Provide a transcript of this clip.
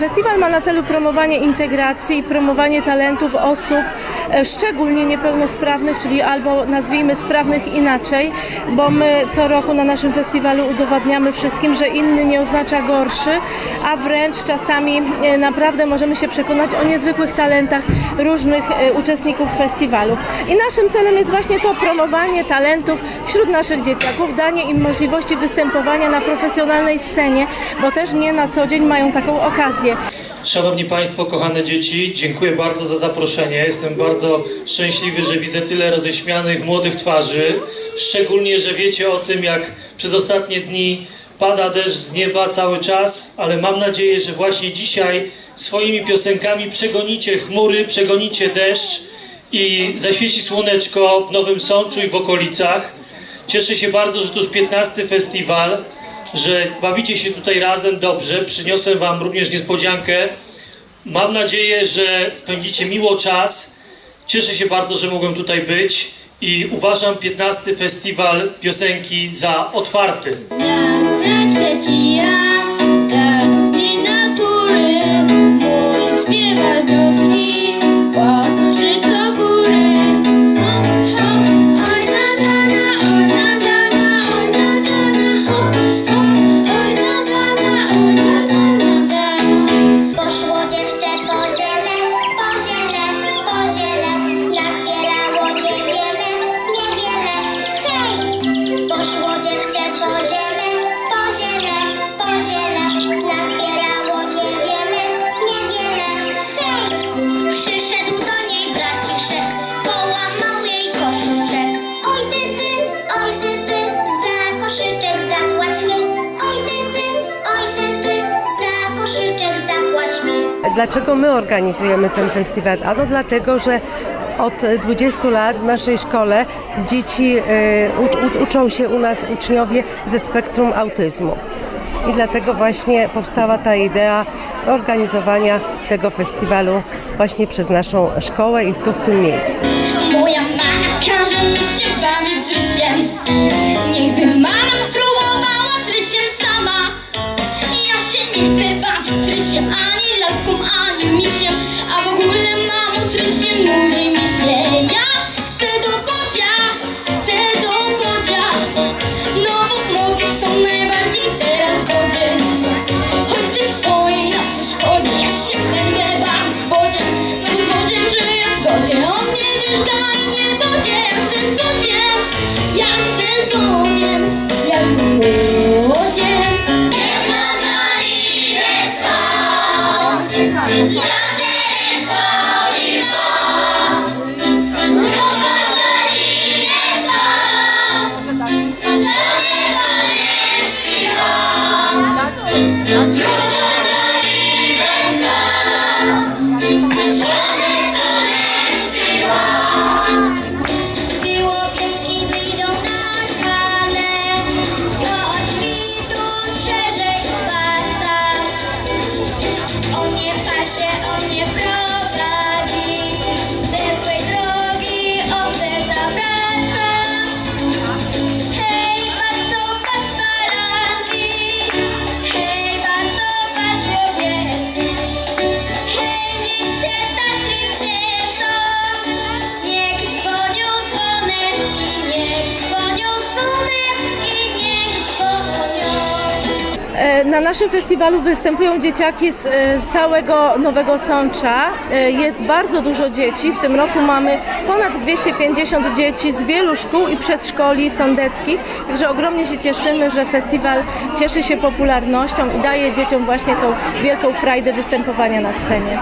Festiwal ma na celu promowanie integracji i promowanie talentów osób e, szczególnie niepełnosprawnych, czyli albo nazwijmy sprawnych inaczej, bo my co roku na naszym festiwalu udowadniamy wszystkim, że inny nie oznacza gorszy, a wręcz czasami e, naprawdę możemy się przekonać o niezwykłych talentach różnych e, uczestników festiwalu. I naszym celem jest właśnie to promowanie talentów wśród naszych dzieciaków, danie im możliwości występowania na profesjonalnej scenie, bo też nie na co dzień mają taką okazję. Szanowni Państwo, kochane dzieci, dziękuję bardzo za zaproszenie. Jestem bardzo szczęśliwy, że widzę tyle roześmianych młodych twarzy. Szczególnie, że wiecie o tym, jak przez ostatnie dni pada deszcz z nieba cały czas, ale mam nadzieję, że właśnie dzisiaj swoimi piosenkami przegonicie chmury, przegonicie deszcz i zaświeci słoneczko w Nowym Sączu i w okolicach. Cieszę się bardzo, że to już 15 festiwal, że bawicie się tutaj razem dobrze. Przyniosłem Wam również niespodziankę. Mam nadzieję, że spędzicie miło czas. Cieszę się bardzo, że mogłem tutaj być i uważam 15 festiwal piosenki za otwarty. Dlaczego my organizujemy ten festiwal? Ano dlatego, że od 20 lat w naszej szkole dzieci e, u, u, uczą się u nas uczniowie ze spektrum autyzmu. I dlatego właśnie powstała ta idea organizowania tego festiwalu właśnie przez naszą szkołę i tu w tym miejscu. Moja mama każe mi się bawić Niechby mama Na naszym festiwalu występują dzieciaki z e, całego Nowego Sącza. E, Jest bardzo dużo dzieci. W tym roku mamy ponad 250 dzieci z wielu szkół i przedszkoli sądeckich. Także ogromnie się cieszymy, że festiwal cieszy się popularnością i daje dzieciom właśnie tą wielką frajdę występowania na scenie.